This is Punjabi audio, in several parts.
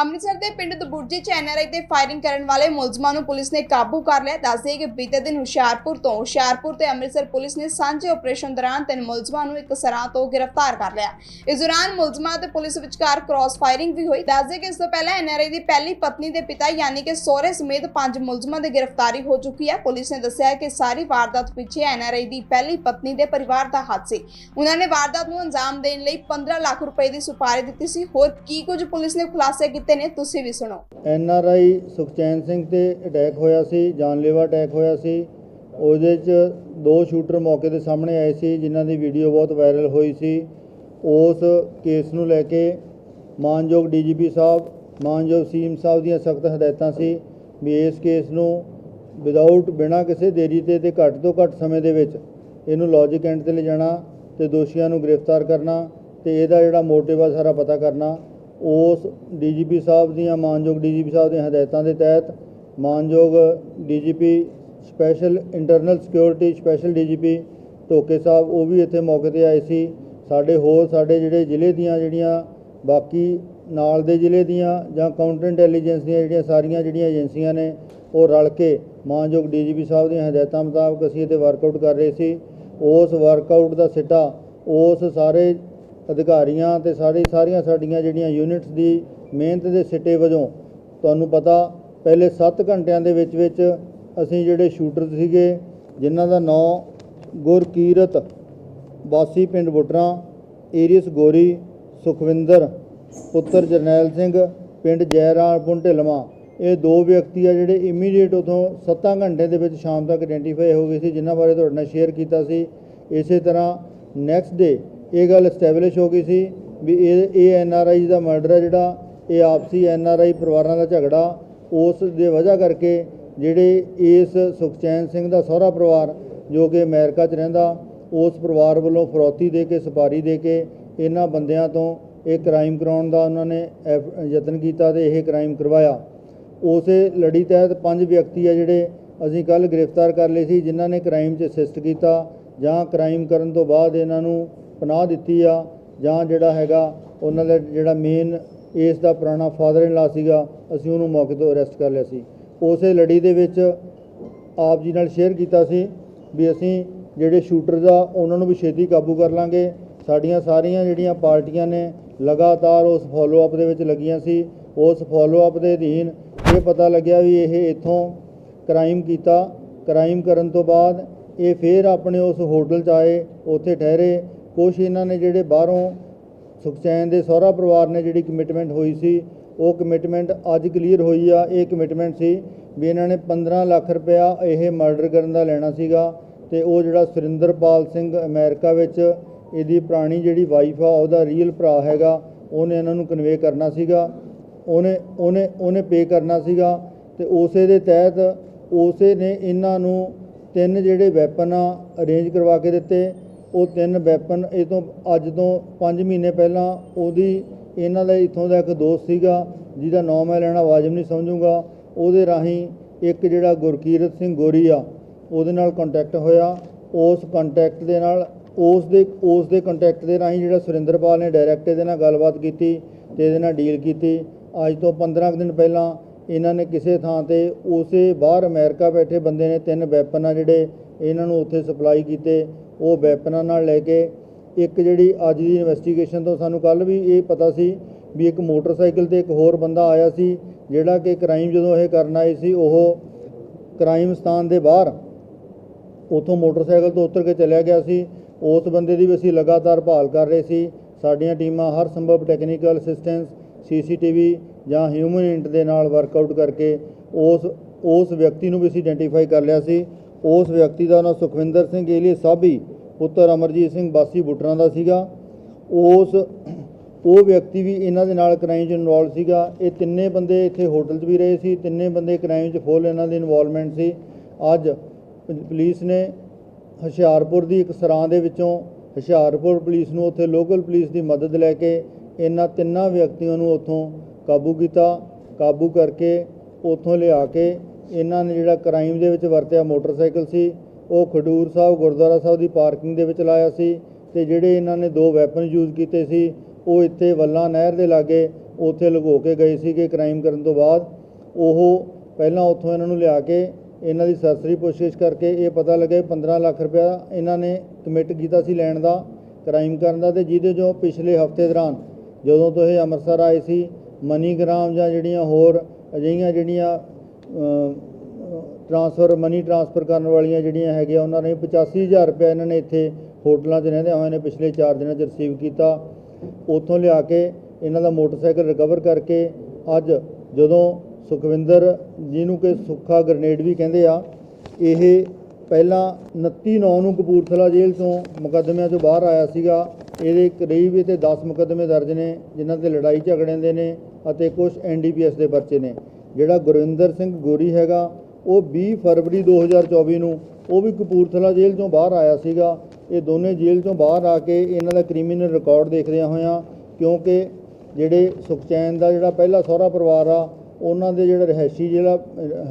ਅੰਮ੍ਰਿਤਸਰ ਦੇ ਪਿੰਡ ਦਬੁਰਜੀ ਚ ਐਨਆਰਆਈ ਤੇ ਫਾਇਰਿੰਗ ਕਰਨ ਵਾਲੇ ਮੁਲਜ਼ਮਾਂ ਨੂੰ ਪੁਲਿਸ ਨੇ ਕਾਬੂ ਕਰ ਲਿਆ। ਦੱਸਦੇ ਕਿ ਬੀਤੇ ਦਿਨ ਹੁਸ਼ਿਆਰਪੁਰ ਤੋਂ ਹੁਸ਼ਿਆਰਪੁਰ ਤੇ ਅੰਮ੍ਰਿਤਸਰ ਪੁਲਿਸ ਨੇ ਸਾਂਝੇ ਆਪਰੇਸ਼ਨ ਦੌਰਾਨ ਤਿੰਨ ਮੁਲਜ਼ਮਾਂ ਨੂੰ ਇੱਕ ਸਰਾਂ ਤੋਂ ਗ੍ਰਿਫਤਾਰ ਕਰ ਲਿਆ। ਇਸ ਦੌਰਾਨ ਮੁਲਜ਼ਮਾਂ ਤੇ ਪੁਲਿਸ ਵਿਚਕਾਰ ਕ੍ਰਾਸ ਫਾਇਰਿੰਗ ਵੀ ਹੋਈ। ਦੱਸਦੇ ਕਿ ਇਸ ਤੋਂ ਪਹਿਲਾਂ ਐਨਆਰਆਈ ਦੀ ਪਹਿਲੀ ਪਤਨੀ ਦੇ ਪਿਤਾ ਯਾਨੀ ਕਿ ਸਹੁਰੇ ਸਮੇਤ ਪੰਜ ਮੁਲਜ਼ਮਾਂ ਦੀ ਗ੍ਰਿਫਤਾਰੀ ਹੋ ਚੁੱਕੀ ਹੈ। ਪੁਲਿਸ ਨੇ ਦੱਸਿਆ ਕਿ ਸਾਰੀ ਵਾਰਦਾਤ ਪਿੱਛੇ ਐਨਆਰਆਈ ਦੀ ਪਹਿਲੀ ਪਤਨੀ ਦੇ ਪਰਿਵਾਰ ਦਾ ਹੱਥ ਸੀ ਉਹਨਾਂ ਨੇ ਵਾਰਦਾਤ ਨੂੰ ਅੰਜਾਮ ਦੇਣ ਲਈ 15 ਲੱਖ ਰੁਪਏ ਦੀ ਸੁਪਾਰੀ ਦਿੱਤੀ ਸੀ। ਹੋਰ ਕੀ ਕੁਝ ਪੁਲਿਸ ਨੇ ਖੁਲਾਸੇ ਕੀਤੇ? ਨੇ, ਤੁਸੀਂ ਵੀ ਸੁਣੋ। N R I Sukhchain Singh ਤੇ ਅਟੈਕ ਹੋਇਆ ਸੀ, ਜਾਨਲੇਵਾ ਅਟੈਕ ਹੋਇਆ ਸੀ। ਉਹਦੇ 'ਚ ਦੋ ਸ਼ੂਟਰ ਮੌਕੇ ਦੇ ਸਾਹਮਣੇ ਆਏ ਸੀ, ਜਿਨ੍ਹਾਂ ਦੀ ਵੀਡੀਓ ਬਹੁਤ ਵਾਇਰਲ ਹੋਈ ਸੀ। ਉਸ ਕੇਸ ਨੂੰ ਲੈ ਕੇ ਮਾਨਯੋਗ ਡੀਜੀਪੀ ਸਾਹਿਬ, ਮਾਨਯੋਗ ਸੀਐਮ ਸਾਹਿਬ ਦੀਆਂ ਸਖਤ ਹਦਾਇਤਾਂ ਸੀ ਵੀ ਇਸ ਕੇਸ ਨੂੰ ਵਿਦਆਊਟ ਬਿਨਾਂ ਕਿਸੇ ਦੇਰੀ ਤੇ ਤੇ ਘੱਟ ਤੋਂ ਘੱਟ ਸਮੇਂ ਦੇ ਵਿੱਚ ਇਹਨੂੰ ਲੌਜਿਕ ਐਂਡ ਤੇ ਲਿਜਾਣਾ ਤੇ ਦੋਸ਼ੀਆਂ ਨੂੰ ਗ੍ਰਿਫਤਾਰ ਕਰਨਾ ਤੇ ਇਹਦਾ ਜਿਹੜਾ ਮੋਟਿਵ ਆ ਸਾਰਾ ਪਤਾ ਕਰਨਾ। ਉਸ ਡੀਜੀਪੀ ਸਾਹਿਬ ਦੀਆਂ, ਮਾਨਯੋਗ ਡੀਜੀਪੀ ਸਾਹਿਬ ਦੀਆਂ ਹਦਾਇਤਾਂ ਦੇ ਤਹਿਤ ਮਾਨਯੋਗ DGP special internal security special DGP Dhoke sahib, ਉਹ ਵੀ ਇੱਥੇ ਮੌਕੇ ਤੇ ਆਏ ਸੀ। ਸਾਡੇ ਹੋਰ, ਸਾਡੇ ਜਿਹੜੇ ਜ਼ਿਲ੍ਹੇ ਦੀਆਂ ਜਿਹੜੀਆਂ ਬਾਕੀ ਨਾਲ ਦੇ ਜ਼ਿਲ੍ਹੇ ਦੀਆਂ ਜਾਂ ਕਾਊਂਟਰ ਇੰਟੈਲੀਜੈਂਸ ਦੀਆਂ ਜਿਹੜੀਆਂ ਸਾਰੀਆਂ ਜਿਹੜੀਆਂ ਏਜੰਸੀਆਂ ਨੇ, ਉਹ ਰਲ ਕੇ ਮਾਨਯੋਗ ਡੀਜੀਪੀ ਸਾਹਿਬ ਦੀਆਂ ਹਦਾਇਤਾਂ ਮੁਤਾਬਕ ਅਸੀਂ ਇਹਤੇ ਵਰਕਆਊਟ ਕਰ ਰਹੇ ਸੀ। ਉਸ ਵਰਕਆਊਟ ਦਾ ਸਿੱਟਾ ਉਸ ਸਾਰੇ ਅਧਿਕਾਰੀਆਂ ਤੇ ਸਾਰੇ ਸਾਰੀਆਂ ਸਾਡੀਆਂ ਜਿਹੜੀਆਂ ਯੂਨਿਟਸ ਦੀ ਮਿਹਨਤ ਦੇ ਸਿੱਟੇ ਵਜੋਂ ਤੁਹਾਨੂੰ ਪਤਾ, ਪਹਿਲੇ 7 ਘੰਟਿਆਂ ਦੇ ਵਿੱਚ ਵਿੱਚ ਅਸੀਂ ਜਿਹੜੇ ਸ਼ੂਟਰ ਸੀਗੇ, ਜਿਨ੍ਹਾਂ ਦਾ ਨਾਂ ਗੁਰਕੀਰਤ, ਵਾਸੀ ਪਿੰਡ ਬੁੱਟਰਾਂ ਏਰੀਸ ਗੋਰੀ, ਸੁਖਵਿੰਦਰ, ਪੁੱਤਰ ਜਰਨੈਲ ਸਿੰਘ, ਪਿੰਡ ਜੈਰਾਮਪੁਰ ਢਿਲਵਾਂ ਇਹ ਦੋ ਵਿਅਕਤੀ ਆ ਜਿਹੜੇ ਇਮੀਡੀਏਟ ਉਥੋਂ 7 ਘੰਟੇ ਦੇ ਵਿੱਚ ਸ਼ਾਮ ਤੱਕ ਆਇਡੈਂਟੀਫਾਈ ਹੋ ਗਏ ਸੀ, ਜਿਨ੍ਹਾਂ ਬਾਰੇ ਤੁਹਾਡੇ ਨਾਲ ਸ਼ੇਅਰ ਕੀਤਾ ਸੀ। ਇਸੇ ਤਰ੍ਹਾਂ ਨੈਕਸਟ ਡੇ ਇਹ ਗੱਲ ਐਸਟੈਬਲਿਸ਼ ਹੋ ਗਈ ਸੀ ਵੀ ਇਹ ਇਹ ਐਨ ਆਰ ਆਈ ਦਾ ਮਰਡਰ ਹੈ ਜਿਹੜਾ, ਇਹ ਆਪਸੀ ਐਨ ਆਰ ਆਈ ਪਰਿਵਾਰਾਂ ਦਾ ਝਗੜਾ, ਉਸ ਦੇ ਵਜ੍ਹਾ ਕਰਕੇ ਜਿਹੜੇ ਇਸ ਸੁਖਚੈਨ ਸਿੰਘ ਦਾ ਸਹੁਰਾ ਪਰਿਵਾਰ ਜੋ ਕਿ ਅਮਰੀਕਾ 'ਚ ਰਹਿੰਦਾ, ਉਸ ਪਰਿਵਾਰ ਵੱਲੋਂ ਫਰੋਤੀ ਦੇ ਕੇ ਸੁਪਾਰੀ ਦੇ ਕੇ ਇਹਨਾਂ ਬੰਦਿਆਂ ਤੋਂ ਇਹ ਕ੍ਰਾਈਮ ਕਰਾਉਣ ਦਾ ਉਹਨਾਂ ਨੇ ਐਫ- ਯਤਨ ਕੀਤਾ ਤੇ ਇਹ ਕ੍ਰਾਈਮ ਕਰਵਾਇਆ। ਉਸੇ ਲੜੀ ਤਹਿਤ ਪੰਜ ਵਿਅਕਤੀ ਆ ਜਿਹੜੇ ਅਸੀਂ ਕੱਲ ਗ੍ਰਿਫਤਾਰ ਕਰ ਲਏ ਸੀ, ਜਿਨ੍ਹਾਂ ਨੇ ਕ੍ਰਾਈਮ 'ਚ ਅਸਿਸਟ ਕੀਤਾ ਜਾਂ ਕ੍ਰਾਈਮ ਕਰਨ ਤੋਂ ਬਾਅਦ ਇਹਨਾਂ ਨੂੰ ਪਨਾਹ ਦਿੱਤੀ ਆ ਜਾਂ ਜਿਹੜਾ ਹੈਗਾ ਉਹਨਾਂ ਦਾ ਜਿਹੜਾ ਮੇਨ ਇਸ ਦਾ ਪੁਰਾਣਾ ਫਾਦਰ ਇਨ ਲਾ ਸੀਗਾ, ਅਸੀਂ ਉਹਨੂੰ ਮੌਕੇ ਤੋਂ ਅਰੈਸਟ ਕਰ ਲਿਆ ਸੀ। ਉਸੇ ਲੜੀ ਦੇ ਵਿੱਚ ਆਪ ਜੀ ਨਾਲ ਸ਼ੇਅਰ ਕੀਤਾ ਸੀ ਵੀ ਅਸੀਂ ਜਿਹੜੇ ਸ਼ੂਟਰਸ ਆ, ਉਹਨਾਂ ਨੂੰ ਵੀ ਛੇਤੀ ਕਾਬੂ ਕਰ ਲਾਂਗੇ। ਸਾਡੀਆਂ ਸਾਰੀਆਂ ਜਿਹੜੀਆਂ ਪਾਰਟੀਆਂ ਨੇ ਲਗਾਤਾਰ ਉਸ ਫੋਲੋ ਅਪ ਦੇ ਵਿੱਚ ਲੱਗੀਆਂ ਸੀ। ਉਸ ਫੋਲੋ ਅਪ ਦੇ ਅਧੀਨ ਇਹ ਪਤਾ ਲੱਗਿਆ ਵੀ ਇਹ ਇੱਥੋਂ ਕ੍ਰਾਈਮ ਕੀਤਾ। ਕ੍ਰਾਈਮ ਕਰਨ ਤੋਂ ਬਾਅਦ ਇਹ ਫੇਰ ਆਪਣੇ ਉਸ ਹੋਟਲ 'ਚ ਆਏ, ਉੱਥੇ ਠਹਿਰੇ। ਕੁਛ ਇਹਨਾਂ ਨੇ ਜਿਹੜੇ ਬਾਹਰੋਂ ਸੁਖਚੈਨ ਦੇ ਸਹੁਰਾ ਪਰਿਵਾਰ ਨੇ ਜਿਹੜੀ ਕਮਿਟਮੈਂਟ ਹੋਈ ਸੀ, ਉਹ ਕਮਿਟਮੈਂਟ ਅੱਜ ਕਲੀਅਰ ਹੋਈ ਆ। ਇਹ ਕਮਿਟਮੈਂਟ ਸੀ ਵੀ ਇਹਨਾਂ ਨੇ 15 ਲੱਖ ਰੁਪਇਆ ਇਹ ਮਰਡਰ ਕਰਨ ਦਾ ਲੈਣਾ ਸੀਗਾ ਤੇ ਉਹ ਜਿਹੜਾ ਸੁਰਿੰਦਰਪਾਲ ਸਿੰਘ ਅਮਰੀਕਾ ਵਿੱਚ ਇਹਦੀ ਪੁਰਾਣੀ ਜਿਹੜੀ ਵਾਈਫ ਆ, ਉਹਦਾ ਰੀਅਲ ਭਰਾ ਹੈਗਾ, ਉਹਨੇ ਇਹਨਾਂ ਨੂੰ ਕਨਵੇ ਕਰਨਾ ਸੀਗਾ। ਉਹਨੇ ਉਹਨੇ ਉਹਨੇ ਪੇ ਕਰਨਾ ਸੀਗਾ ਤੇ ਉਸੇ ਦੇ ਤਹਿਤ ਉਸੇ ਨੇ ਇਹਨਾਂ ਨੂੰ ਤਿੰਨ ਜਿਹੜੇ ਵੈਪਨ ਆ ਅਰੇਂਜ ਕਰਵਾ ਕੇ ਦਿੱਤੇ। ਉਹ ਤਿੰਨ ਵੈਪਨ ਇਹ ਤੋਂ ਅੱਜ ਤੋਂ 5 ਮਹੀਨੇ ਪਹਿਲਾਂ ਉਹਦੀ ਇਹਨਾਂ ਦਾ ਇੱਥੋਂ ਦਾ ਇੱਕ ਦੋਸਤ ਸੀਗਾ, ਜਿਹਦਾ ਨਾਮ ਮੈਂ ਲੈਣਾ ਵਾਜਬ ਨਹੀਂ ਸਮਝੂਗਾ, ਉਹਦੇ ਰਾਹੀਂ ਇੱਕ ਜਿਹੜਾ ਗੁਰਕੀਰਤ ਸਿੰਘ ਗੋਰੀ ਆ, ਉਹਦੇ ਨਾਲ ਕੰਟੈਕਟ ਹੋਇਆ। ਉਸ ਕੰਟੈਕਟ ਦੇ ਨਾਲ, ਉਸ ਦੇ ਉਸ ਦੇ ਕੰਟੈਕਟ ਦੇ ਰਾਹੀਂ ਜਿਹੜਾ ਸੁਰਿੰਦਰਪਾਲ ਨੇ ਡਾਇਰੈਕਟ ਇਹਦੇ ਨਾਲ ਗੱਲਬਾਤ ਕੀਤੀ ਤੇ ਇਹਦੇ ਨਾਲ ਡੀਲ ਕੀਤੀ। ਅੱਜ ਤੋਂ 15 ਕੁ ਦਿਨ ਪਹਿਲਾਂ ਇਹਨਾਂ ਨੇ ਕਿਸੇ ਥਾਂ ਤੇ ਉਸੇ ਬਾਹਰ ਅਮਰੀਕਾ ਬੈਠੇ ਬੰਦੇ ਨੇ ਤਿੰਨ ਵੈਪਨ ਆ ਜਿਹੜੇ ਇਹਨਾਂ ਨੂੰ ਉੱਥੇ ਸਪਲਾਈ ਕੀਤੇ। ਉਹ ਵੈਪਨਾਂ ਨਾਲ ਲੈ ਕੇ ਇੱਕ ਜਿਹੜੀ ਅੱਜ ਦੀ ਇਨਵੈਸਟੀਗੇਸ਼ਨ ਤੋਂ ਸਾਨੂੰ ਕੱਲ ਵੀ ਇਹ ਪਤਾ ਸੀ ਵੀ ਇੱਕ ਮੋਟਰਸਾਈਕਲ ਤੇ ਇੱਕ ਹੋਰ ਬੰਦਾ ਆਇਆ ਸੀ, ਜਿਹੜਾ ਕਿ ਕ੍ਰਾਈਮ ਜਦੋਂ ਇਹ ਕਰਨ ਆਏ ਸੀ, ਉਹ ਕ੍ਰਾਈਮ ਸਥਾਨ ਦੇ ਬਾਹਰ ਉਥੋਂ ਮੋਟਰਸਾਈਕਲ ਤੋਂ ਉਤਰ ਕੇ ਚਲਿਆ ਗਿਆ ਸੀ। ਉਸ ਬੰਦੇ ਦੀ ਵੀ ਅਸੀਂ ਲਗਾਤਾਰ ਭਾਲ ਕਰ ਰਹੇ ਸੀ। ਸਾਡੀਆਂ ਟੀਮਾਂ ਹਰ ਸੰਭਵ ਟੈਕਨੀਕਲ ਅਸਿਸਟੈਂਸ ਸੀਸੀਟੀਵੀ ਜਾਂ ਹਿਊਮਨ ਇੰਟ ਦੇ ਨਾਲ ਵਰਕਆਊਟ ਕਰਕੇ ਉਸ ਉਸ ਵਿਅਕਤੀ ਨੂੰ ਵੀ ਅਸੀਂ ਆਇਡੈਂਟੀਫਾਈ ਕਰ ਲਿਆ ਸੀ। ਉਸ ਵਿਅਕਤੀ ਦਾ ਨਾਮ ਸੁਖਵਿੰਦਰ ਸਿੰਘ ਏਲੀਏ ਸਾਬੀ ਪੁੱਤਰ ਅਮਰਜੀਤ ਸਿੰਘ ਬਾਸੀ ਬੁੱਟਰਾਂ ਦਾ ਸੀਗਾ। ਉਸ, ਉਹ ਵਿਅਕਤੀ ਵੀ ਇਹਨਾਂ ਦੇ ਨਾਲ ਕ੍ਰਾਈਮ 'ਚ ਇਨਵੋਲਵ ਸੀਗਾ। ਇਹ ਤਿੰਨੇ ਬੰਦੇ ਇੱਥੇ ਹੋਟਲ 'ਚ ਵੀ ਰਹੇ ਸੀ। ਤਿੰਨੇ ਬੰਦੇ ਕ੍ਰਾਈਮ 'ਚ ਫੁੱਲ ਇਹਨਾਂ ਦੀ ਇਨਵੋਲਵਮੈਂਟ ਸੀ। ਅੱਜ ਪੁਲਿਸ ਨੇ ਹੁਸ਼ਿਆਰਪੁਰ ਦੀ ਇੱਕ ਸਰਾਂ ਦੇ ਵਿੱਚੋਂ ਹੁਸ਼ਿਆਰਪੁਰ ਪੁਲਿਸ ਨੂੰ ਉੱਥੇ ਲੋਕਲ ਪੁਲਿਸ ਦੀ ਮਦਦ ਲੈ ਕੇ ਇਹਨਾਂ ਤਿੰਨਾਂ ਵਿਅਕਤੀਆਂ ਨੂੰ ਉੱਥੋਂ ਕਾਬੂ ਕੀਤਾ। ਕਾਬੂ ਕਰਕੇ ਉੱਥੋਂ ਲਿਆ ਕੇ ਇਹਨਾਂ ਨੇ ਜਿਹੜਾ ਕ੍ਰਾਈਮ ਦੇ ਵਿੱਚ ਵਰਤਿਆ ਮੋਟਰਸਾਈਕਲ ਸੀ, ਉਹ ਖਡੂਰ ਸਾਹਿਬ, ਗੁਰਦੁਆਰਾ ਸਾਹਿਬ ਦੀ ਪਾਰਕਿੰਗ ਦੇ ਵਿੱਚ ਲਾਇਆ ਸੀ ਤੇ ਜਿਹੜੇ ਇਹਨਾਂ ਨੇ ਦੋ ਵੈਪਨ ਯੂਜ਼ ਕੀਤੇ ਸੀ, ਉਹ ਇੱਥੇ ਵੱਲਾ ਨਹਿਰ ਦੇ ਲਾਗੇ ਉੱਥੇ ਲਗੋ ਕੇ ਗਏ ਸੀਗੇ ਕ੍ਰਾਈਮ ਕਰਨ ਤੋਂ ਬਾਅਦ। ਉਹ ਪਹਿਲਾਂ ਉੱਥੋਂ ਇਹਨਾਂ ਨੂੰ ਲਿਆ ਕੇ ਇਹਨਾਂ ਦੀ ਸਰਸਰੀ ਪੁੱਛਗਿੱਛ ਕਰਕੇ ਇਹ ਪਤਾ ਲੱਗਿਆ 15 ਲੱਖ ਰੁਪਇਆ ਇਹਨਾਂ ਨੇ ਕਮਿਟ ਕੀਤਾ ਸੀ ਲੈਣ ਦਾ, ਕ੍ਰਾਈਮ ਕਰਨ ਦਾ ਤੇ ਜਿਹਦੇ ਜੋ ਪਿਛਲੇ ਹਫ਼ਤੇ ਦੌਰਾਨ ਜਦੋਂ ਤੋਂ ਇਹ ਅੰਮ੍ਰਿਤਸਰ ਆਏ ਸੀ, ਮਨੀਗ੍ਰਾਮ ਜਾਂ ਜਿਹੜੀਆਂ ਹੋਰ ਅਜਿਹੀਆਂ ਜਿਹੜੀਆਂ ਟ੍ਰਾਂਸਫਰ ਮਨੀ ਟ੍ਰਾਂਸਫਰ ਕਰਨ ਵਾਲੀਆਂ ਜਿਹੜੀਆਂ ਹੈਗੀਆਂ, ਉਹਨਾਂ ਨੇ 85000 ਰੁਪਏ ਇਹਨਾਂ ਨੇ ਇੱਥੇ ਹੋਟਲਾਂ 'ਚ ਰਹਿੰਦੇ ਹੋਏ ਨੇ ਪਿਛਲੇ 4 ਦਿਨਾਂ 'ਚ ਰਿਸੀਵ ਕੀਤਾ। ਉੱਥੋਂ ਲਿਆ ਕੇ ਇਹਨਾਂ ਦਾ ਮੋਟਰਸਾਈਕਲ ਰਿਕਵਰ ਕਰਕੇ ਅੱਜ ਜਦੋਂ ਸੁਖਵਿੰਦਰ ਜਿਹਨੂੰ ਕਿ ਸੁੱਖਾ ਗ੍ਰਨੇਡ ਵੀ ਕਹਿੰਦੇ ਆ, ਇਹ ਪਹਿਲਾਂ 29 ਨੌ ਨੂੰ ਕਪੂਰਥਲਾ ਜੇਲ੍ਹ ਤੋਂ ਮੁਕੱਦਮਿਆਂ ਤੋਂ ਬਾਹਰ ਆਇਆ ਸੀਗਾ। ਇਹਦੇ ਕਰੀਬ ਇਹਤੇ 10 ਮੁਕੱਦਮੇ ਦਰਜ ਨੇ, ਜਿਨ੍ਹਾਂ ਤੇ ਲੜਾਈ ਝਗੜਿਆਂ ਦੇ ਨੇ ਅਤੇ ਕੁਝ ਐਨਡੀਪੀਐਸ ਦੇ ਪਰਚੇ ਨੇ। ਜਿਹੜਾ ਗੁਰਵਿੰਦਰ ਸਿੰਘ ਗੋਰੀ ਹੈਗਾ, ਉਹ 20 ਫਰਵਰੀ 2024 ਨੂੰ ਉਹ ਵੀ ਕਪੂਰਥਲਾ ਜੇਲ੍ਹ ਤੋਂ ਬਾਹਰ ਆਇਆ ਸੀਗਾ। ਇਹ ਦੋਨੇ ਜੇਲ੍ਹ ਤੋਂ ਬਾਹਰ ਆ ਕੇ ਇਹਨਾਂ ਦਾ ਕ੍ਰਿਮੀਨਲ ਰਿਕਾਰਡ ਦੇਖਦਿਆਂ ਹੋਇਆਂ ਕਿਉਂਕਿ ਜਿਹੜੇ ਸੁਖਚੈਨ ਦਾ ਜਿਹੜਾ ਪਹਿਲਾ ਸਹੁਰਾ ਪਰਿਵਾਰ ਆ, ਉਹਨਾਂ ਦੇ ਜਿਹੜਾ ਰਿਹਾਇਸ਼ੀ ਜ਼ਿਲ੍ਹਾ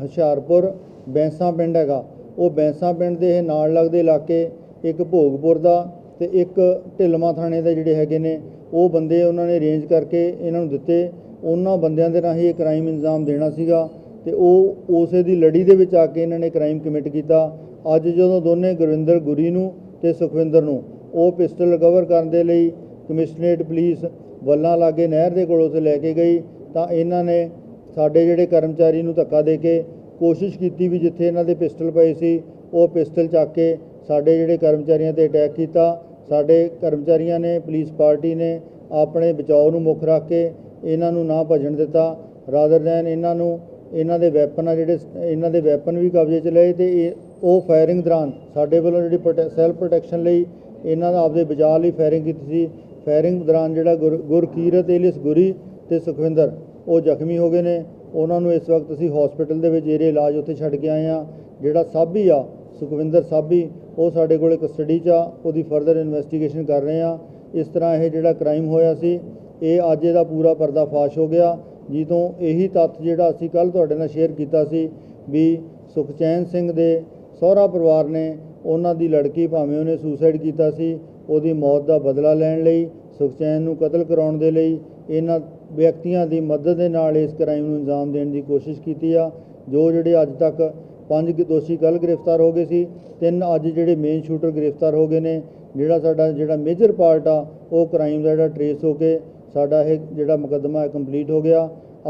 ਹੁਸ਼ਿਆਰਪੁਰ ਬੈਂਸਾਂ ਪਿੰਡ ਹੈਗਾ। ਉਹ ਬੈਂਸਾਂ ਪਿੰਡ ਦੇ ਇਹ ਨਾਲ ਲੱਗਦੇ ਇਲਾਕੇ, ਇੱਕ ਭੋਗਪੁਰ ਦਾ ਤੇ ਇੱਕ ਢਿਲਮਾ ਥਾਣੇ ਦੇ ਜਿਹੜੇ ਹੈਗੇ ਨੇ, ਉਹ ਬੰਦੇ ਉਹਨਾਂ ਨੇ ਅਰੇਂਜ ਕਰਕੇ ਇਹਨਾਂ ਨੂੰ ਦਿੱਤੇ ਉਹਨਾਂ ਬੰਦਿਆਂ ਦੇ ਰਾਹੀਂ ਇਹ ਕ੍ਰਾਈਮ ਇੰਜ਼ਾਮ ਦੇਣਾ ਸੀਗਾ ਤੇ ਉਹ ਉਸੇ ਦੀ ਲੜੀ ਦੇ ਵਿੱਚ ਆ ਕੇ ਇਹਨਾਂ ਨੇ ਕ੍ਰਾਈਮ ਕਮਿਟ ਕੀਤਾ। ਅੱਜ ਜਦੋਂ ਦੋਨੇ ਗੁਰਵਿੰਦਰ ਗੁਰੀ ਨੂੰ ਤੇ ਸੁਖਵਿੰਦਰ ਨੂੰ ਉਹ ਪਿਸਟਲ ਰਿਕਵਰ ਕਰਨ ਦੇ ਲਈ ਕਮਿਸ਼ਨਰੇਟ ਪੁਲਿਸ ਵੱਲਾਂ ਲਾਗੇ ਨਹਿਰ ਦੇ ਕੋਲੋਂ ਤੇ ਲੈ ਕੇ ਗਈ, ਤਾਂ ਇਹਨਾਂ ਨੇ ਸਾਡੇ ਜਿਹੜੇ ਕਰਮਚਾਰੀ ਨੂੰ ਧੱਕਾ ਦੇ ਕੇ ਕੋਸ਼ਿਸ਼ ਕੀਤੀ ਵੀ ਜਿੱਥੇ ਇਹਨਾਂ ਦੇ ਪਿਸਟਲ ਪਏ ਸੀ, ਉਹ ਪਿਸਟਲ ਚੱਕ ਕੇ ਸਾਡੇ ਜਿਹੜੇ ਕਰਮਚਾਰੀਆਂ ਤੇ ਅਟੈਕ ਕੀਤਾ। ਸਾਡੇ ਕਰਮਚਾਰੀਆਂ ਨੇ ਪੁਲਿਸ ਪਾਰਟੀ ਨੇ ਆਪਣੇ ਬਚਾਓ ਨੂੰ ਮੁੱਖ ਰੱਖ ਕੇ ਇਹਨਾਂ ਨੂੰ ਨਾ ਭੱਜਣ ਦਿੱਤਾ ਰਾਦਰ ਦੈਨ ਇਹਨਾਂ ਨੂੰ ਇਹਨਾਂ ਦੇ ਵੈਪਨ ਆ ਜਿਹੜੇ ਇਹਨਾਂ ਦੇ ਵੈਪਨ ਵੀ ਕਬਜ਼ੇ 'ਚ ਲਏ ਤੇ ਇਹ, ਉਹ ਫਾਇਰਿੰਗ ਦੌਰਾਨ ਸਾਡੇ ਵੱਲੋਂ ਜਿਹੜੀ ਸੈਲਫ ਪ੍ਰੋਟੈਕਸ਼ਨ ਲਈ ਇਹਨਾਂ ਦਾ ਆਪਦੇ ਬਚਾਅ ਲਈ ਫਾਇਰਿੰਗ ਕੀਤੀ ਸੀ। ਫਾਇਰਿੰਗ ਦੌਰਾਨ ਜਿਹੜਾ ਗੁਰ- ਗੁਰਕੀਰਤ ਏਲਿਸ ਗੁਰੀ ਤੇ ਸੁਖਵਿੰਦਰ, ਉਹ ਜ਼ਖਮੀ ਹੋ ਗਏ ਨੇ। ਉਹਨਾਂ ਨੂੰ ਇਸ ਵਕਤ ਅਸੀਂ ਹਸਪੀਟਲ ਦੇ ਵਿੱਚ ਜਿਹੜੇ ਇਲਾਜ ਉੱਥੇ ਛੱਡ ਕੇ ਆਏ ਆ ਜਿਹੜਾ ਸਾਬੀ ਆ, ਸੁਖਵਿੰਦਰ ਸਾਬੀ, ਉਹ ਸਾਡੇ ਕੋਲੇ ਕਸਟਡੀ 'ਚ ਆ, ਉਹਦੀ ਫਰਦਰ ਇਨਵੈਸਟੀਗੇਸ਼ਨ ਕਰ ਰਹੇ ਆ ਇਸ ਤਰ੍ਹਾਂ ਇਹ ਜਿਹੜਾ ਕ੍ਰਾਈਮ ਹੋਇਆ ਸੀ ਇਹ ਅੱਜ ਇਹਦਾ ਪੂਰਾ ਪਰਦਾਫਾਸ਼ ਹੋ ਗਿਆ। ਜਿੱਦੋਂ ਇਹੀ ਤੱਥ ਜਿਹੜਾ ਅਸੀਂ ਕੱਲ ਤੁਹਾਡੇ ਨਾਲ ਸ਼ੇਅਰ ਕੀਤਾ ਸੀ ਵੀ ਸੁਖਚੈਨ ਸਿੰਘ ਦੇ ਸਹੁਰਾ ਪਰਿਵਾਰ ਨੇ ਉਹਨਾਂ ਦੀ ਲੜਕੀ ਭਾਵੇਂ ਉਹਨੇ ਸੁਸਾਈਡ ਕੀਤਾ ਸੀ, ਉਹਦੀ ਮੌਤ ਦਾ ਬਦਲਾ ਲੈਣ ਲਈ, ਸੁਖਚੈਨ ਨੂੰ ਕਤਲ ਕਰਾਉਣ ਦੇ ਲਈ ਇਹਨਾਂ ਵਿਅਕਤੀਆਂ ਦੀ ਮਦਦ ਦੇ ਨਾਲ ਇਸ ਕ੍ਰਾਈਮ ਨੂੰ ਅੰਜਾਮ ਦੇਣ ਦੀ ਕੋਸ਼ਿਸ਼ ਕੀਤੀ ਆ। ਜੋ ਜਿਹੜੇ ਅੱਜ ਤੱਕ ਪੰਜ ਦੋਸ਼ੀ ਕੱਲ ਗ੍ਰਿਫਤਾਰ ਹੋ ਗਏ ਸੀ, ਤਿੰਨ ਅੱਜ ਜਿਹੜੇ ਮੇਨ ਸ਼ੂਟਰ ਗ੍ਰਿਫਤਾਰ ਹੋ ਗਏ ਨੇ, ਜਿਹੜਾ ਸਾਡਾ ਜਿਹੜਾ ਮੇਜਰ ਪਾਰਟ ਆ, ਉਹ ਕ੍ਰਾਈਮ ਦਾ ਜਿਹੜਾ ਟਰੇਸ ਹੋ ਕੇ ਸਾਡਾ ਇਹ ਜਿਹੜਾ ਮੁਕੱਦਮਾ ਹੈ ਕੰਪਲੀਟ ਹੋ ਗਿਆ।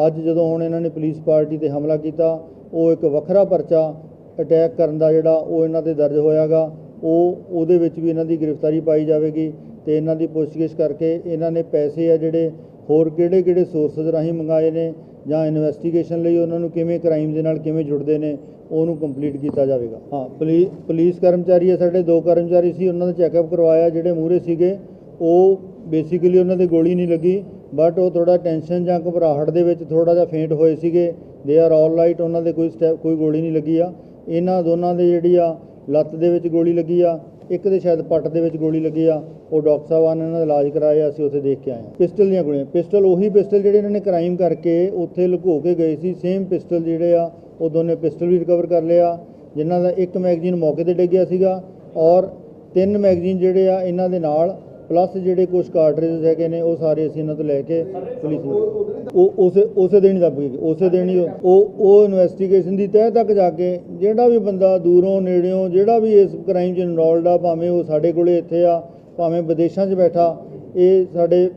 ਅੱਜ ਜਦੋਂ ਹੁਣ ਇਹਨਾਂ ਨੇ ਪੁਲਿਸ ਪਾਰਟੀ ਤੇ ਹਮਲਾ ਕੀਤਾ, ਉਹ ਇੱਕ ਵੱਖਰਾ ਪਰਚਾ ਅਟੈਕ ਕਰਨ ਦਾ ਜਿਹੜਾ ਉਹ ਇਹਨਾਂ ਤੇ ਦਰਜ ਹੋਇਆਗਾ। ਉਹ, ਉਹਦੇ ਵਿੱਚ ਵੀ ਇਹਨਾਂ ਦੀ ਗ੍ਰਿਫਤਾਰੀ ਪਾਈ ਜਾਵੇਗੀ ਤੇ ਇਹਨਾਂ ਦੀ ਪੁੱਛਗਿੱਛ ਕਰਕੇ ਇਹਨਾਂ ਨੇ ਪੈਸੇ ਆ ਜਿਹੜੇ ਹੋਰ ਕਿਹੜੇ ਕਿਹੜੇ ਸੋਰਸਸ ਰਾਹੀਂ ਮੰਗਾਏ ਨੇ ਜਾਂ ਇਨਵੈਸਟੀਗੇਸ਼ਨ ਲਈ ਉਹਨਾਂ ਨੂੰ ਕਿਵੇਂ ਕ੍ਰਾਈਮ ਦੇ ਨਾਲ ਕਿਵੇਂ ਜੁੜਦੇ ਨੇ, ਉਹਨੂੰ ਕੰਪਲੀਟ ਕੀਤਾ ਜਾਵੇਗਾ। ਹਾਂ ਪੁਲਿਸ ਪੁਲਿਸ ਕਰਮਚਾਰੀ ਹੈ ਸਾਡੇ, ਦੋ ਕਰਮਚਾਰੀ ਸੀ, ਉਹਨਾਂ ਦਾ ਚੈੱਕਅਪ ਕਰਵਾਇਆ, ਜਿਹੜੇ ਮੂਹਰੇ ਸੀਗੇ। ਉਹ ਬੇਸਿਕਲੀ ਉਹਨਾਂ ਦੇ ਗੋਲੀ ਨਹੀਂ ਲੱਗੀ ਬਟ ਉਹ ਥੋੜਾ ਟੈਨਸ਼ਨ ਜਾਂ ਘਬਰਾਹਟ ਦੇ ਵਿੱਚ ਥੋੜਾ ਜਿਹਾ ਫੇਂਟ ਹੋਏ ਸੀਗੇ। ਦੇ ਆਰ ਆਲ ਰਾਈਟ ਉਹਨਾਂ ਦੇ ਕੋਈ ਸਟੈਪ ਕੋਈ ਗੋਲੀ ਨਹੀਂ ਲੱਗੀ ਆ। ਇਹਨਾਂ ਦੋਨਾਂ ਦੇ ਜਿਹੜੀ ਆ, ਲੱਤ ਦੇ ਵਿੱਚ ਗੋਲੀ ਲੱਗੀ ਆ, ਇੱਕ ਦੇ ਸ਼ਾਇਦ ਪੱਟ ਦੇ ਵਿੱਚ ਗੋਲੀ ਲੱਗੀ ਆ। ਉਹ ਡਾਕਟਰ ਸਾਹਿਬਾਨ ਨੇ ਇਹਨਾਂ ਦਾ ਇਲਾਜ ਕਰਾਇਆ, ਅਸੀਂ ਉੱਥੇ ਦੇਖ ਕੇ ਆਏ ਹਾਂ। ਪਿਸਟਲ ਦੀਆਂ ਗੋਲੀਆਂ, ਪਿਸਟਲ ਉਹੀ ਪਿਸਟਲ ਜਿਹੜੇ ਇਹਨਾਂ ਨੇ ਕ੍ਰਾਈਮ ਕਰਕੇ ਉੱਥੇ ਲੁਕੋ ਕੇ ਗਏ ਸੀ। ਸੇਮ ਪਿਸਟਲ ਜਿਹੜੇ ਆ, ਉਹ ਦੋਨੇ ਪਿਸਟਲ ਵੀ ਰਿਕਵਰ ਕਰ ਲਿਆ, ਜਿਨ੍ਹਾਂ ਦਾ ਇੱਕ ਮੈਗਜ਼ੀਨ ਮੌਕੇ ਤੇ ਡਿੱਗਿਆ ਸੀਗਾ ਔਰ ਤਿੰਨ ਮੈਗਜ਼ੀਨ ਜਿਹੜੇ ਆ, ਇਹਨਾਂ ਦੇ ਨਾਲ ਪਲੱਸ ਜਿਹੜੇ ਕੁਝ ਕਾਰਟ੍ਰਿਜਸ ਹੈਗੇ ਨੇ, ਉਹ ਸਾਰੇ ਅਸੀਂ ਇਹਨਾਂ ਤੋਂ ਲੈ ਕੇ ਪੁਲਿਸ ਨੂੰ ਉਹ ਉਸੇ ਉਸੇ ਦਿਨ ਹੀ ਦੱਬ ਗਏ ਉਸੇ ਦਿਨ ਹੀ ਉਹ- ਉਹ ਉਹ ਇਨਵੈਸਟੀਗੇਸ਼ਨ ਦੀ ਤਹਿ ਤੱਕ ਜਾ ਕੇ ਜਿਹੜਾ ਵੀ ਬੰਦਾ ਦੂਰੋਂ, ਨੇੜਿਓਂ, ਜਿਹੜਾ ਵੀ ਇਸ ਕ੍ਰਾਈਮ 'ਚ ਇਨਵੋਲਡ ਆ, ਭਾਵੇਂ ਉਹ ਸਾਡੇ ਕੋਲੇ ਇੱਥੇ ਆ, ਭਾਵੇਂ ਵਿਦੇਸ਼ਾਂ 'ਚ ਬੈਠਾ, ਇਹ ਸਾਡੇ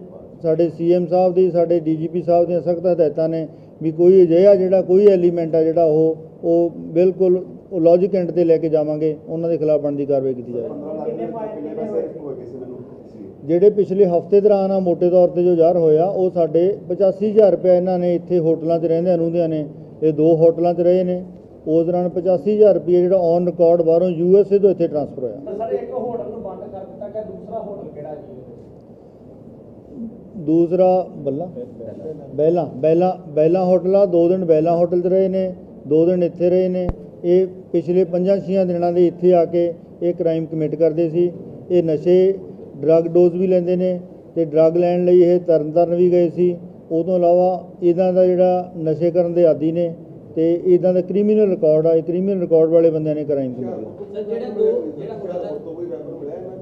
ਸਾਡੇ ਸੀਐਮ ਸਾਹਿਬ ਦੀ, ਸਾਡੇ ਡੀਜੀਪੀ ਸਾਹਿਬ ਦੀਆਂ ਸਖਤ ਹਦਾਇਤਾਂ ਨੇ ਵੀ ਕੋਈ ਅਜਿਹਾ ਜਿਹੜਾ, ਕੋਈ ਐਲੀਮੈਂਟ ਆ ਜਿਹੜਾ ਉਹ ਉਹ ਬਿਲਕੁਲ ਉਹ ਲੌਜੀਕ ਐਂਡ ਤੇ ਲੈ ਕੇ ਜਾਵਾਂਗੇ, ਉਹਨਾਂ ਦੇ ਖਿਲਾਫ ਬਣਦੀ ਕਾਰਵਾਈ ਕੀਤੀ ਜਾਵੇਗੀ ਜਿਹੜੇ ਪਿਛਲੇ ਹਫ਼ਤੇ ਦੌਰਾਨ ਆ ਮੋٹے ਤੌਰ ਤੇ ਜੋ ਜ਼ਾਹਰ ਹੋਇਆ ਉਹ ਸਾਡੇ 85000 ਰੁਪਏ ਇਹਨਾਂ ਨੇ ਇੱਥੇ ਹੋਟਲਾਂ 'ਚ ਰਹਿੰਦੇ ਰਹਿੰਦਿਆਂ ਨੇ ਇਹ ਦੋ ਹੋਟਲਾਂ 'ਚ ਰਹੇ ਨੇ। ਉਸ ਦੌਰਾਨ 85000 ਰੁਪਏ ਜਿਹੜਾ ਔਨ ਰਿਕਾਰਡ ਬਾਹਰੋਂ ਯੂਐਸਏ ਤੋਂ ਇੱਥੇ ਟ੍ਰਾਂਸਫਰ ਹੋਇਆ। ਸਰ ਇੱਕ ਹੋਟਲ ਨੂੰ ਬੰਦ ਕਰ ਦਿੱਤਾ ਗਿਆ ਦੂਸਰਾ ਹੋਟਲ ਕਿਹੜਾ ਜੀ? ਦੂਸਰਾ ਬੱਲਾ? ਬੈਲਾ। ਬੈਲਾ ਬੈਲਾ ਹੋਟਲ ਆ ਦੋ ਦਿਨ ਬੈਲਾ ਹੋਟਲ 'ਚ ਰਹੇ ਨੇ ਦੋ ਦਿਨ ਇੱਥੇ ਰਹੇ ਨੇ। ਇਹ ਪਿਛਲੇ 5-6 ਦਿਨਾਂ ਦੇ ਇੱਥੇ ਆ ਕੇ ਇਹ ਕ੍ਰਾਈਮ ਕਮਿਟ ਕਰਦੇ ਸੀ। ਇਹ ਨਸ਼ੇ ਡਰੱਗ ਡੋਜ਼ ਵੀ ਲੈਂਦੇ ਨੇ ਤੇ ਡਰੱਗ ਲੈਣ ਲਈ ਇਹ ਤਰਨਤਾਰਨ ਵੀ ਗਏ ਸੀ। ਉਹ ਤੋਂ ਇਲਾਵਾ ਇਹਨਾਂ ਦਾ ਜਿਹੜਾ ਨਸ਼ੇ ਕਰਨ ਦੇ ਆਦੀ ਨੇ ਤੇ ਇਦਾਂ ਦਾ ਕ੍ਰਿਮੀਨਲ ਰਿਕਾਰਡ ਆ ਇਹ ਕ੍ਰਿਮੀਨਲ ਰਿਕਾਰਡ ਵਾਲੇ ਬੰਦਿਆਂ ਨੇ ਕ੍ਰਾਈਮ ਕੀਤਾ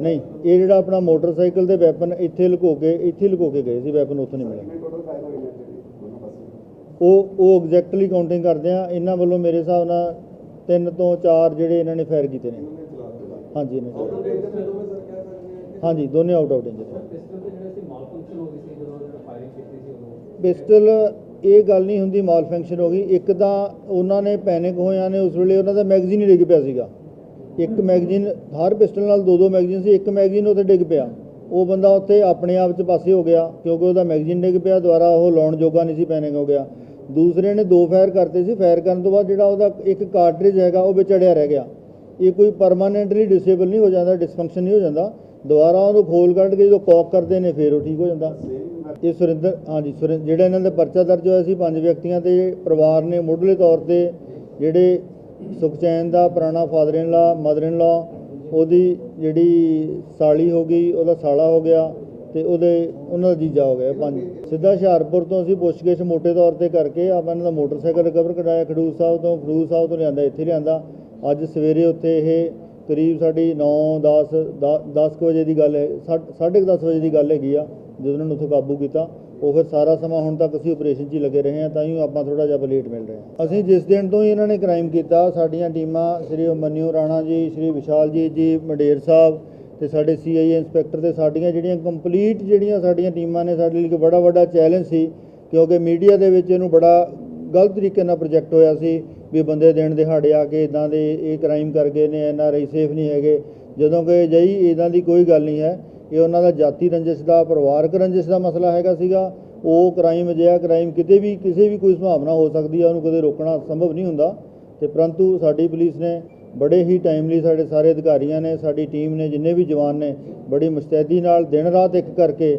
ਨਹੀਂ ਇਹ ਜਿਹੜਾ ਆਪਣਾ ਮੋਟਰਸਾਈਕਲ ਦੇ ਵੈਪਨ ਇੱਥੇ ਲੁਕੋ ਕੇ ਇੱਥੇ ਲੁਕੋ ਕੇ ਗਏ ਸੀ ਵੈਪਨ ਉੱਥੋਂ ਨਹੀਂ ਮਿਲਿਆ। ਉਹ ਉਹ ਐਗਜ਼ੈਕਟਲੀ ਕਾਊਂਟਿੰਗ ਕਰਦੇ ਆ ਇਹਨਾਂ ਵੱਲੋਂ ਮੇਰੇ ਹਿਸਾਬ ਨਾਲ ਤਿੰਨ ਤੋਂ ਚਾਰ ਜਿਹੜੇ ਇਹਨਾਂ ਨੇ ਫਾਇਰ ਕੀਤੇ ਨੇ। ਹਾਂਜੀ ਇਹਨੇ ਹਾਂਜੀ ਦੋਨੇ ਆਊਟ ਆਫ ਡੇਂਜਰ ਪਿਸਟਲ ਤੇ ਜਿਹੜੇ ਸੀ ਮਾਲ ਫੰਕਸ਼ਨ ਹੋ ਗਈ ਸੀ ਜਦੋਂ ਉਹਨਾਂ ਫਾਇਰਿੰਗ ਕੀਤੀ ਸੀ ਉਦੋਂ? ਪਿਸਟਲ ਇਹ ਗੱਲ ਨਹੀਂ ਹੁੰਦੀ ਮਾਲ ਫੰਕਸ਼ਨ ਹੋ ਗਈ। ਇੱਕ ਤਾਂ ਉਹਨਾਂ ਨੇ ਪੈਨਿਕ ਹੋਇਆਂ ਨੇ ਉਸ ਵੇਲੇ ਉਹਨਾਂ ਦਾ ਮੈਗਜ਼ੀਨ ਹੀ ਡਿੱਗ ਪਿਆ ਸੀਗਾ। ਇੱਕ ਮੈਗਜ਼ੀਨ ਹਰ ਪਿਸਟਲ ਨਾਲ ਦੋ ਦੋ ਮੈਗਜ਼ੀਨ ਸੀ। ਇੱਕ ਮੈਗਜ਼ੀਨ ਉੱਥੇ ਡਿੱਗ ਪਿਆ। ਉਹ ਬੰਦਾ ਉੱਥੇ ਆਪਣੇ ਆਪ 'ਚ ਪਾਸੇ ਹੋ ਗਿਆ ਕਿਉਂਕਿ ਉਹਦਾ ਮੈਗਜ਼ੀਨ ਡਿੱਗ ਪਿਆ ਦੁਬਾਰਾ ਉਹ ਲਾਉਣ ਜੋਗਾ ਨਹੀਂ ਸੀ ਪੈਨਿਕ ਹੋ ਗਿਆ। ਦੂਸਰੇ ਨੇ ਦੋ ਫਾਇਰ ਕਰਤੇ ਸੀ। ਫਾਇਰ ਕਰਨ ਤੋਂ ਬਾਅਦ ਜਿਹੜਾ ਉਹਦਾ ਇੱਕ ਕਾਰਟ੍ਰਿਜ ਹੈਗਾ ਉਹ ਵਿੱਚ ਅੜਿਆ ਰਹਿ ਗਿਆ। ਇਹ ਕੋਈ ਪਰਮਾਨੈਂਟਲੀ ਡਿਸੇਬਲ ਨਹੀਂ ਹੋ ਜਾਂਦਾ ਡਿਸਫੰਕਸ਼ਨ ਨਹੀਂ ਹੋ ਜਾਂਦਾ। ਦੁਬਾਰਾ ਉਹਨੂੰ ਖੋਲ ਕੱਢ ਕੇ ਜਦੋਂ ਕੌਕ ਕਰਦੇ ਨੇ, ਫਿਰ ਉਹ ਠੀਕ ਹੋ ਜਾਂਦਾ। ਇਹ ਸੁਰਿੰਦਰ, ਹਾਂਜੀ, ਸੁਰਿੰ, ਜਿਹੜਾ ਇਹਨਾਂ ਦਾ ਪਰਚਾ ਦਰਜ ਹੋਇਆ ਸੀ, ਪੰਜ ਵਿਅਕਤੀਆਂ ਤੇ ਪਰਿਵਾਰ ਨੇ ਮੁੱਢਲੇ ਤੌਰ ਤੇ ਜਿਹੜੇ ਸੁਖਚੈਨ ਦਾ, ਪੁਰਾਣਾ father in law mother in ਲਾ ਉਹਦੀ ਜਿਹੜੀ ਸਾਲੀ ਹੋ ਗਈ, ਉਹਦਾ ਸਾਲਾ ਹੋ ਗਿਆ ਤੇ ਉਹਦੇ, ਉਹਨਾਂ ਦਾ ਜੀਜਾ ਹੋ ਗਿਆ ਪੰਜ। ਸਿੱਧਾ ਹੁਸ਼ਿਆਰਪੁਰ ਤੋਂ ਅਸੀਂ ਪੁੱਛਗਿੱਛ ਮੋਟੇ ਤੌਰ ਤੇ ਕਰਕੇ ਆਪਾਂ ਇਹਨਾਂ ਦਾ ਮੋਟਰਸਾਈਕਲ ਰਿਕਵਰ ਕਰਾਇਆ, ਖਡੂਰ ਸਾਹਿਬ ਤੋਂ ਖਡੂਰ ਸਾਹਿਬ ਤੋਂ ਲਿਆਂਦਾ, ਇੱਥੇ ਲਿਆਂਦਾ। ਅੱਜ ਸਵੇਰੇ ਉੱਥੇ ਇਹ ਕਰੀਬ ਸਾਡੀ 9 10 10 ਵਜੇ ਦੀ ਗੱਲ ਹੈ 10:30 ਵਜੇ ਦੀ ਗੱਲ ਹੈਗੀ ਆ, ਜਦੋਂ ਉਹਨਾਂ ਨੂੰ ਉੱਥੇ ਕਾਬੂ ਕੀਤਾ, ਉਹ ਫਿਰ ਸਾਰਾ ਸਮਾਂ ਹੁਣ ਤੱਕ ਅਸੀਂ ਆਪਰੇਸ਼ਨ 'ਚ ਹੀ ਲੱਗੇ ਰਹੇ ਹਾਂ, ਤਾਂ ਹੀ ਆਪਾਂ ਥੋੜਾ ਜਿਹਾ ਲੇਟ ਮਿਲ ਰਹੇ ਹਾਂ। ਅਸੀਂ ਜਿਸ ਦਿਨ ਤੋਂ ਹੀ ਇਹਨਾਂ ਨੇ ਕ੍ਰਾਈਮ ਕੀਤਾ, ਸਾਡੀਆਂ ਟੀਮਾਂ ਸ੍ਰੀ ਮਨਿਓ ਰਾਣਾ ਜੀ, ਸ੍ਰੀ ਵਿਸ਼ਾਲ ਜੀ ਜੀ, ਮੰਡੇਰ ਸਾਹਿਬ ਤੇ ਸਾਡੇ ਸੀਆਈ ਇੰਸਪੈਕਟਰ ਤੇ ਸਾਡੀਆਂ ਜਿਹੜੀਆਂ ਕੰਪਲੀਟ ਜਿਹੜੀਆਂ ਸਾਡੀਆਂ ਟੀਮਾਂ ਨੇ, ਸਾਡੇ ਲਈ ਇੱਕ ਬੜਾ ਵੱਡਾ ਚੈਲੰਜ ਸੀ, ਕਿਉਂਕਿ ਮੀਡੀਆ ਦੇ ਵਿੱਚ ਇਹਨੂੰ ਬੜਾ ਗਲਤ ਤਰੀਕੇ ਨਾਲ ਪ੍ਰੋਜੈਕਟ ਹੋਇਆ ਸੀ ਵੀ ਬੰਦੇ ਦਿਨ ਦਿਹਾੜੇ ਆ ਕੇ ਇਦਾਂ ਦੇ ਇਹ ਕ੍ਰਾਈਮ ਕਰ ਗਏ ਨੇ ਐਨਆਰਆਈ ਸੇਫ ਨਹੀਂ ਹੈਗੇ। ਜਦੋਂ ਕਿ ਜਈ ਇਦਾਂ ਦੀ ਕੋਈ ਗੱਲ ਨਹੀਂ ਹੈ। ਇਹ ਉਹਨਾਂ ਦਾ ਜਾਤੀ ਰੰਜਿਸ਼ ਦਾ, ਪਰਿਵਾਰਕ ਰੰਜਿਸ਼ ਦਾ ਮਸਲਾ ਹੈਗਾ ਸੀਗਾ। ਉਹ ਕ੍ਰਾਈਮ ਅਜਿਹਾ ਕ੍ਰਾਈਮ ਕਿਤੇ ਵੀ, ਕਿਸੇ ਵੀ ਕੋਈ ਸੰਭਾਵਨਾ ਹੋ ਸਕਦੀ ਹੈ, ਉਹਨੂੰ ਕਦੇ ਰੋਕਣਾ ਸੰਭਵ ਨਹੀਂ ਹੁੰਦਾ। ਤੇ ਪਰੰਤੂ ਸਾਡੀ ਪੁਲਿਸ ਨੇ ਬੜੇ ਹੀ ਟਾਈਮਲੀ ਸਾਡੇ ਸਾਰੇ ਅਧਿਕਾਰੀਆਂ ਨੇ, ਸਾਡੀ ਟੀਮ ਨੇ, ਜਿੰਨੇ ਵੀ ਜਵਾਨ ਨੇ, ਬੜੀ ਮੁਸਤੈਦੀ ਨਾਲ ਦਿਨ ਰਾਤ ਇੱਕ ਕਰਕੇ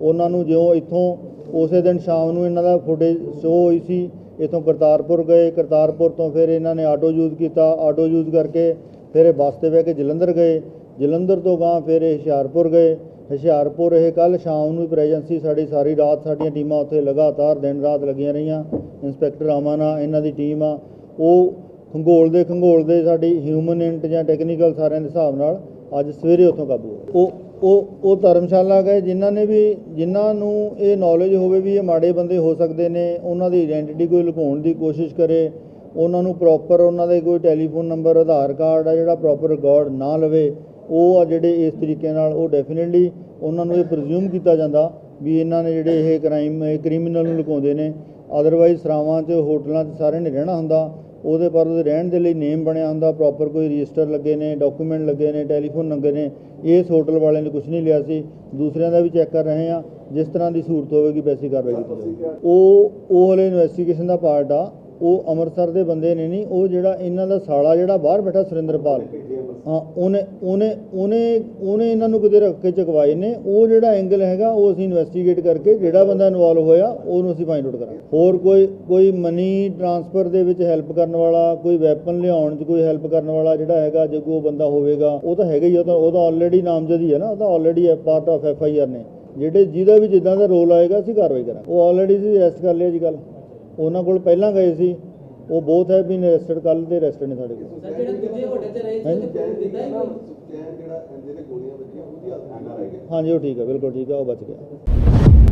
ਉਹਨਾਂ ਨੂੰ ਜਿਉਂ ਇੱਥੋਂ ਉਸੇ ਦਿਨ ਸ਼ਾਮ ਨੂੰ ਇਹਨਾਂ ਦਾ ਫੁਟੇਜ ਸ਼ੋ ਹੋਈ ਸੀ। ਇੱਥੋਂ ਕਰਤਾਰਪੁਰ ਗਏ, ਕਰਤਾਰਪੁਰ ਤੋਂ ਫਿਰ ਇਹਨਾਂ ਨੇ ਆਟੋ ਯੂਜ਼ ਕੀਤਾ ਆਟੋ ਯੂਜ਼ ਕਰਕੇ ਫਿਰ ਇਹ ਬੱਸ ਤੇ ਬਹਿ ਕੇ ਜਲੰਧਰ ਗਏ। ਜਲੰਧਰ ਤੋਂ ਗਾਂ ਫਿਰ ਇਹ ਹੁਸ਼ਿਆਰਪੁਰ ਗਏ। ਹੁਸ਼ਿਆਰਪੁਰ ਇਹ ਕੱਲ ਸ਼ਾਮ ਨੂੰ ਪ੍ਰੈਜੈਂਸੀ ਸਾਡੀ, ਸਾਰੀ ਰਾਤ ਸਾਡੀਆਂ ਟੀਮਾਂ ਉੱਥੇ ਲਗਾਤਾਰ ਦਿਨ ਰਾਤ ਲੱਗੀਆਂ ਰਹੀਆਂ। ਇੰਸਪੈਕਟਰ ਆਮਾਨਾ ਇਹਨਾਂ ਦੀ ਟੀਮ ਆ। ਉਹ ਖੰਗੋਲ ਦੇ ਖੰਗੋਲ ਦੇ ਸਾਡੀ ਹਿਊਮਨ ਇੰਟ ਜਾਂ ਟੈਕਨੀਕਲ ਸਾਰਿਆਂ ਦੇ ਹਿਸਾਬ ਨਾਲ ਅੱਜ ਸਵੇਰੇ ਉੱਥੋਂ ਕਾਬੂ ਉਹ ਉਹ ਉਹ ਧਰਮਸ਼ਾਲਾ ਗਏ ਜਿਨ੍ਹਾਂ ਨੇ ਵੀ ਜਿਨ੍ਹਾਂ ਨੂੰ ਇਹ ਨੌਲੇਜ ਹੋਵੇ ਵੀ ਇਹ ਮਾੜੇ ਬੰਦੇ ਹੋ ਸਕਦੇ ਨੇ, ਉਹਨਾਂ ਦੀ ਆਇਡੈਂਟੀਟੀ ਕੋਈ ਲੁਕਾਉਣ ਦੀ ਕੋਸ਼ਿਸ਼ ਕਰੇ, ਉਹਨਾਂ ਨੂੰ ਪ੍ਰੋਪਰ ਉਹਨਾਂ ਦੇ ਕੋਈ ਟੈਲੀਫੋਨ ਨੰਬਰ ਆਧਾਰ ਕਾਰਡ ਆ ਜਿਹੜਾ ਪ੍ਰੋਪਰ ਰਿਕਾਰਡ ਨਾ ਲਵੇ, ਉਹ ਆ ਜਿਹੜੇ ਇਸ ਤਰੀਕੇ ਨਾਲ ਉਹ ਡੈਫੀਨਿਟਲੀ ਉਹਨਾਂ ਨੂੰ ਇਹ ਪ੍ਰਜ਼ਿਊਮ ਕੀਤਾ ਜਾਂਦਾ ਵੀ ਇਹਨਾਂ ਨੇ ਜਿਹੜੇ ਇਹ ਕ੍ਰਾਈਮ ਕ੍ਰਿਮੀਨਲ ਨੂੰ ਲੁਕਾਉਂਦੇ ਨੇ ਅਦਰਵਾਈਜ਼ ਸਰਾਵਾਂ 'ਚ, ਹੋਟਲਾਂ 'ਚ ਸਾਰਿਆਂ ਨੇ ਰਹਿਣਾ ਹੁੰਦਾ ਉਹਦੇ ਪਰ ਉਹਦੇ ਰਹਿਣ ਦੇ ਲਈ ਨੇਮ ਬਣਿਆ ਹੁੰਦਾ ਪ੍ਰੋਪਰ ਕੋਈ ਰਜਿਸਟਰ ਲੱਗੇ ਨੇ ਡਾਕੂਮੈਂਟ ਲੱਗੇ ਨੇ ਟੈਲੀਫੋਨ ਲੱਗੇ ਨੇ ਇਸ ਹੋਟਲ ਵਾਲਿਆਂ ਨੇ ਕੁਝ ਨਹੀਂ ਲਿਆ ਸੀ। ਦੂਸਰਿਆਂ ਦਾ ਵੀ ਚੈੱਕ ਕਰ ਰਹੇ ਆ ਜਿਸ ਤਰ੍ਹਾਂ ਦੀ ਸਹੂਲਤ ਹੋਵੇਗੀ ਵੈਸੀ ਕਾਰਵਾਈ ਕੀਤੀ ਉਹ ਉਹ ਹਲੇ ਇਨਵੈਸਟੀਗੇਸ਼ਨ ਦਾ ਪਾਰਟ ਆ ਉਹ ਅੰਮ੍ਰਿਤਸਰ ਦੇ ਬੰਦੇ ਨੇ ਨਹੀਂ ਉਹ ਜਿਹੜਾ ਇਹਨਾਂ ਦਾ ਸਾਲਾ ਜਿਹੜਾ ਬਾਹਰ ਬੈਠਾ ਸੁਰਿੰਦਰਪਾਲ ਉਹਨੇ ਉਹਨੇ ਉਹਨੇ ਉਹਨੇ ਇਹਨਾਂ ਨੂੰ ਕਿਤੇ ਰੱਖ ਕੇ ਚਕਵਾਏ ਨੇ। ਉਹ ਜਿਹੜਾ ਐਂਗਲ ਹੈਗਾ, ਉਹ ਅਸੀਂ ਇਨਵੈਸਟੀਗੇਟ ਕਰਕੇ ਜਿਹੜਾ ਬੰਦਾ ਇਨਵੋਲਵ ਹੋਇਆ, ਉਹਨੂੰ ਅਸੀਂ ਫਾਈਂਡ ਆਊਟ ਕਰਾਂਗੇ। ਹੋਰ ਕੋਈ ਕੋਈ ਮਨੀ ਟ੍ਰਾਂਸਫਰ ਦੇ ਵਿੱਚ ਹੈਲਪ ਕਰਨ ਵਾਲਾ, ਕੋਈ ਵੈਪਨ ਲਿਆਉਣ 'ਚ ਕੋਈ ਹੈਲਪ ਕਰਨ ਵਾਲਾ ਜਿਹੜਾ ਹੈਗਾ, ਜੇ ਕੋਈ ਉਹ ਬੰਦਾ ਹੋਵੇਗਾ, ਉਹ ਤਾਂ ਹੈਗਾ ਹੀ ਉਹ ਤਾਂ ਉਹਦਾ ਤਾਂ ਆਲਰੇਡੀ ਨਾਮਜ਼ਦ ਹੈ ਨਾ, ਉਹ ਤਾਂ already part of F I R ਨੇ। ਜਿਹੜੇ, ਜਿਹਦਾ ਵੀ ਜਿੱਦਾਂ ਦਾ ਰੋਲ ਆਏਗਾ, ਅਸੀਂ ਕਾਰਵਾਈ ਕਰਾਂਗੇ। ਉਹ ਆਲਰੇਡੀ ਸੀ ਅਰੈਸਟ ਕਰ ਲਿਆ ਜੀ ਕੱਲ ਉਹਨਾਂ ਕੋਲ ਪਹਿਲਾਂ ਗਏ ਸੀ। ਉਹ ਬੋਥ ਹੈ ਬੀਨ ਅਰੈਸਟਡ ਕੱਲ ਦੇ ਅਰੈਸਟ ਨੇ ਸਾਡੇ ਕੋਲ। ਸਰ ਜਿਹੜਾ ਦੂਜੇ ਹੋਟਲ ਤੇ ਰਹੇ ਸੀ ਹਾਂਜੀ। ਉਹਦੇ proof ਦਿੱਤਾ ਹੀ ਕੋਈ ਚੈਨ ਜਿਹੜਾ ਇਹਦੇ ਤੇ ਗੋਲੀਆਂ ਵੱਜੀਆਂ ਉਹਦੀ ਹਾਲਤ ਨਾਲ ਰਹਿ ਗਈ? ਹਾਂਜੀ ਉਹ ਠੀਕ ਹੈ ਬਿਲਕੁਲ ਠੀਕ ਹੈ ਉਹ ਬਚ ਗਿਆ।